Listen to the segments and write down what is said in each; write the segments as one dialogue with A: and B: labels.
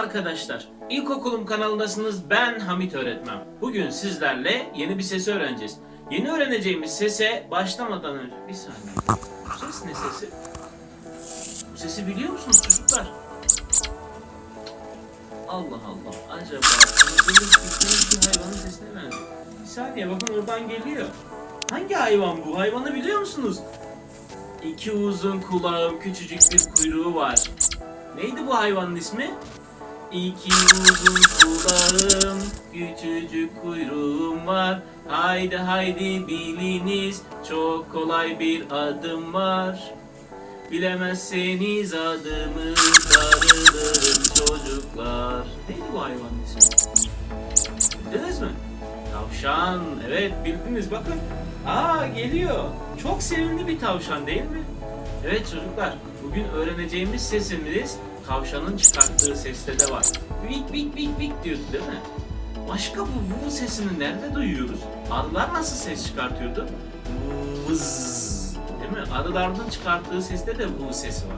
A: arkadaşlar. İlkokulum kanalındasınız. Ben Hamit öğretmen. Bugün sizlerle yeni bir sesi öğreneceğiz. Yeni öğreneceğimiz sese başlamadan önce bir saniye. Bu ses ne sesi? Bu sesi biliyor musunuz çocuklar? Allah Allah. Acaba bildiğiniz bir hayvanın sesine benziyor. Bir saniye bakın oradan geliyor. Hangi hayvan bu? Hayvanı biliyor musunuz? İki uzun kulağım, küçücük bir kuyruğu var. Neydi bu hayvanın ismi? İki uzun kulağım, küçücük kuyruğum var. Haydi haydi biliniz, çok kolay bir adım var. Bilemezseniz adımı darılırım çocuklar. Neydi bu hayvanın ismi? Bildiniz mi? Tavşan. Evet bildiniz bakın. Aa geliyor. Çok sevimli bir tavşan değil mi? Evet çocuklar. Bugün öğreneceğimiz sesimiz tavşanın çıkarttığı seste de var. Vik vik vik vik diyordu değil mi? Başka bu vu sesini nerede duyuyoruz? Arılar nasıl ses çıkartıyordu? Vız. Değil mi? Arıların çıkarttığı seste de vu sesi var.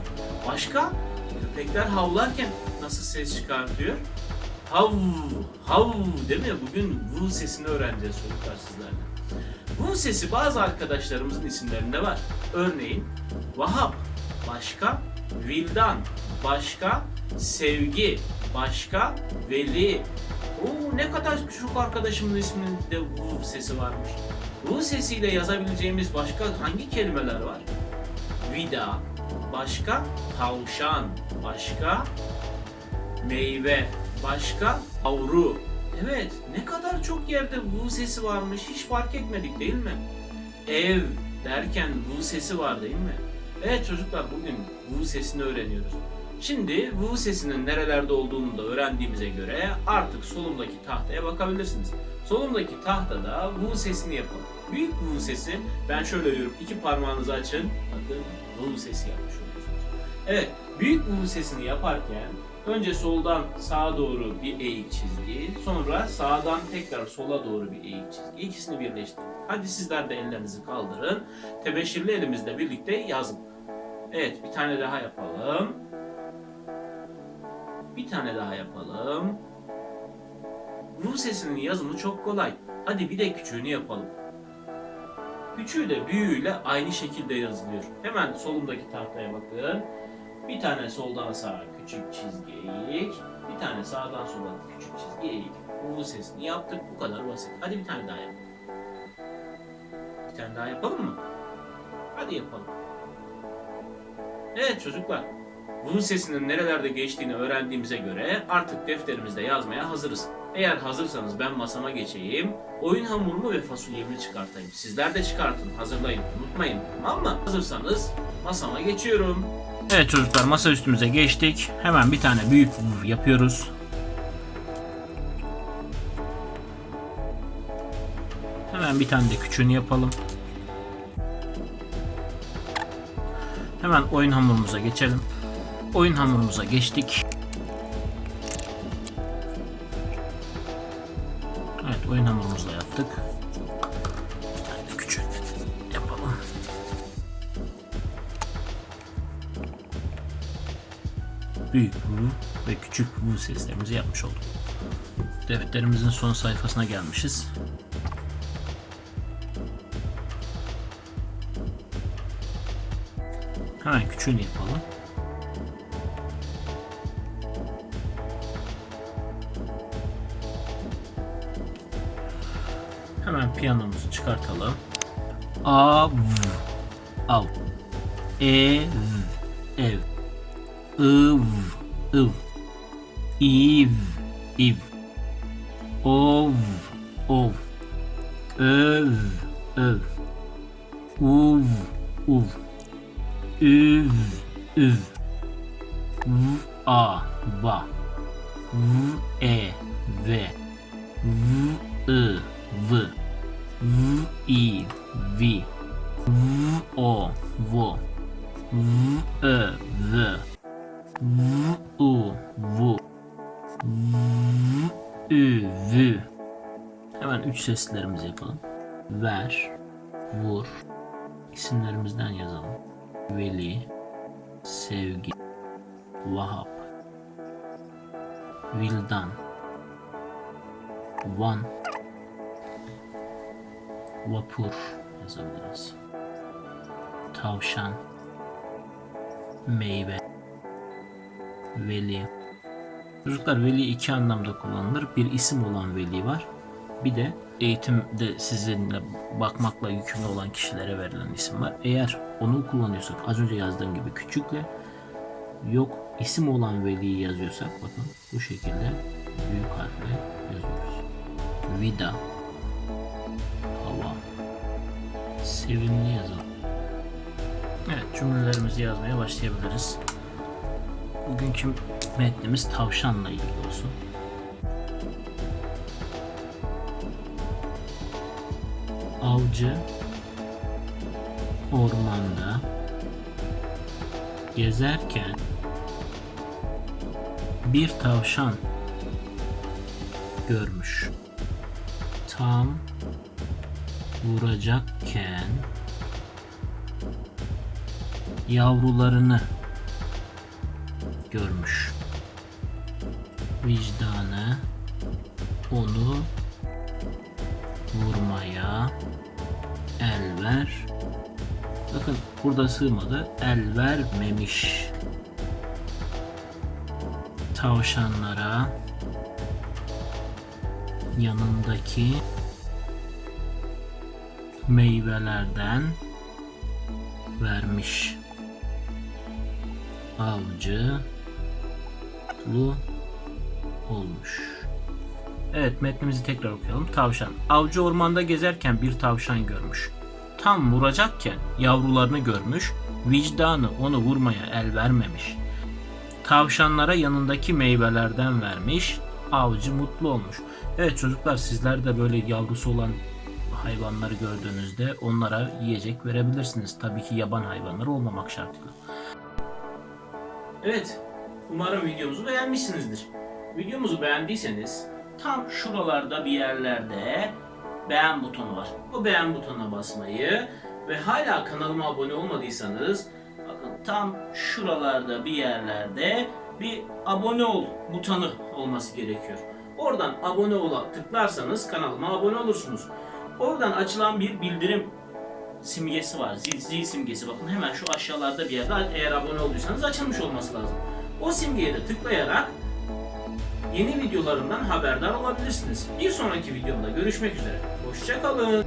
A: Başka? Köpekler havlarken nasıl ses çıkartıyor? Hav, hav değil mi? Bugün vu sesini öğreneceğiz çocuklar sizlerle. Bu sesi bazı arkadaşlarımızın isimlerinde var. Örneğin Vahap, başka Vildan, başka Sevgi, başka Veli. Oo, ne kadar çok arkadaşımın isminde bu sesi varmış. Bu sesiyle yazabileceğimiz başka hangi kelimeler var? Vida, başka tavşan, başka meyve, başka avru. Evet, ne kadar çok yerde bu sesi varmış hiç fark etmedik değil mi? Ev derken bu sesi var değil mi? Evet çocuklar bugün bu sesini öğreniyoruz. Şimdi bu sesinin nerelerde olduğunu da öğrendiğimize göre artık solumdaki tahtaya bakabilirsiniz. Solumdaki tahtada bu sesini yapalım. Büyük bu sesi ben şöyle diyorum iki parmağınızı açın. Bakın bu sesi yapmış oluyorsunuz. Evet büyük bu sesini yaparken Önce soldan sağa doğru bir eğik çizgi, sonra sağdan tekrar sola doğru bir eğik çizgi. İkisini birleştirin. Hadi sizler de ellerinizi kaldırın. Tebeşirli elimizle birlikte yazın. Evet, bir tane daha yapalım. Bir tane daha yapalım. Bu sesinin yazımı çok kolay. Hadi bir de küçüğünü yapalım. Küçüğü de büyüğüyle aynı şekilde yazılıyor. Hemen solumdaki tahtaya bakın. Bir tane soldan sağa küçük çizgi eğik. Bir tane sağdan sola küçük çizgi eğik. Bu sesini yaptık. Bu kadar basit. Hadi bir tane daha yapalım. Bir tane daha yapalım mı? Hadi yapalım. Evet çocuklar. Bunun sesinin nerelerde geçtiğini öğrendiğimize göre artık defterimizde yazmaya hazırız. Eğer hazırsanız ben masama geçeyim. Oyun hamurumu ve fasulyemi çıkartayım. Sizler de çıkartın, hazırlayın. Unutmayın tamam mı? Hazırsanız masama geçiyorum. Evet çocuklar masa üstümüze geçtik. Hemen bir tane büyük yapıyoruz. Hemen bir tane de küçüğünü yapalım. Hemen oyun hamurumuza geçelim. Oyun hamurumuza geçtik. Evet oyun hamurumuzu da yaptık. Küçüğünü yapalım. büyük vu ve küçük vu seslerimizi yapmış olduk. Defterimizin son sayfasına gelmişiz. Hemen küçüğünü yapalım. Hemen piyanomuzu çıkartalım. A v. Av E v. Ev. Iv ıv iv iv ov ov öv öv uv uv üv üv v a va v e ve v i v v i vi v o vo v ö v V U vu V Ü vü Hemen üç seslerimizi yapalım. Ver, vur. İsimlerimizden yazalım. Veli, Sevgi, Vahap.
B: Vildan. Van. Vapur yazabiliriz. Tavşan. Meyve. Veli. Çocuklar veli iki anlamda kullanılır. Bir isim olan veli var. Bir de eğitimde sizinle bakmakla yükümlü olan kişilere verilen isim var. Eğer onu kullanıyorsak az önce yazdığım gibi küçükle yok isim olan veliyi yazıyorsak bakın bu şekilde büyük harfle yazıyoruz. Vida hava sevimli yazalım. Evet cümlelerimizi yazmaya başlayabiliriz. Bugünkü metnimiz tavşanla ilgili olsun. Avcı ormanda gezerken bir tavşan görmüş. Tam vuracakken yavrularını görmüş. Vicdanı onu vurmaya el ver. Bakın burada sığmadı. El vermemiş. Tavşanlara yanındaki meyvelerden vermiş. Avcı mutlu olmuş. Evet metnimizi tekrar okuyalım. Tavşan. Avcı ormanda gezerken bir tavşan görmüş. Tam vuracakken yavrularını görmüş. Vicdanı onu vurmaya el vermemiş. Tavşanlara yanındaki meyvelerden vermiş. Avcı mutlu olmuş. Evet çocuklar sizler de böyle yavrusu olan hayvanları gördüğünüzde onlara yiyecek verebilirsiniz. Tabii ki yaban hayvanları olmamak şartıyla. Evet, umarım videomuzu beğenmişsinizdir. Videomuzu beğendiyseniz tam şuralarda bir yerlerde beğen butonu var. O beğen butonuna basmayı ve hala kanalıma abone olmadıysanız bakın tam şuralarda bir yerlerde bir abone ol butonu olması gerekiyor. Oradan abone ola tıklarsanız kanalıma abone olursunuz. Oradan açılan bir bildirim simgesi var. Zil, zil simgesi. Bakın hemen şu aşağılarda bir yerde eğer abone olduysanız açılmış olması lazım. O simgeye de tıklayarak yeni videolarımdan haberdar olabilirsiniz. Bir sonraki videomda görüşmek üzere. Hoşçakalın.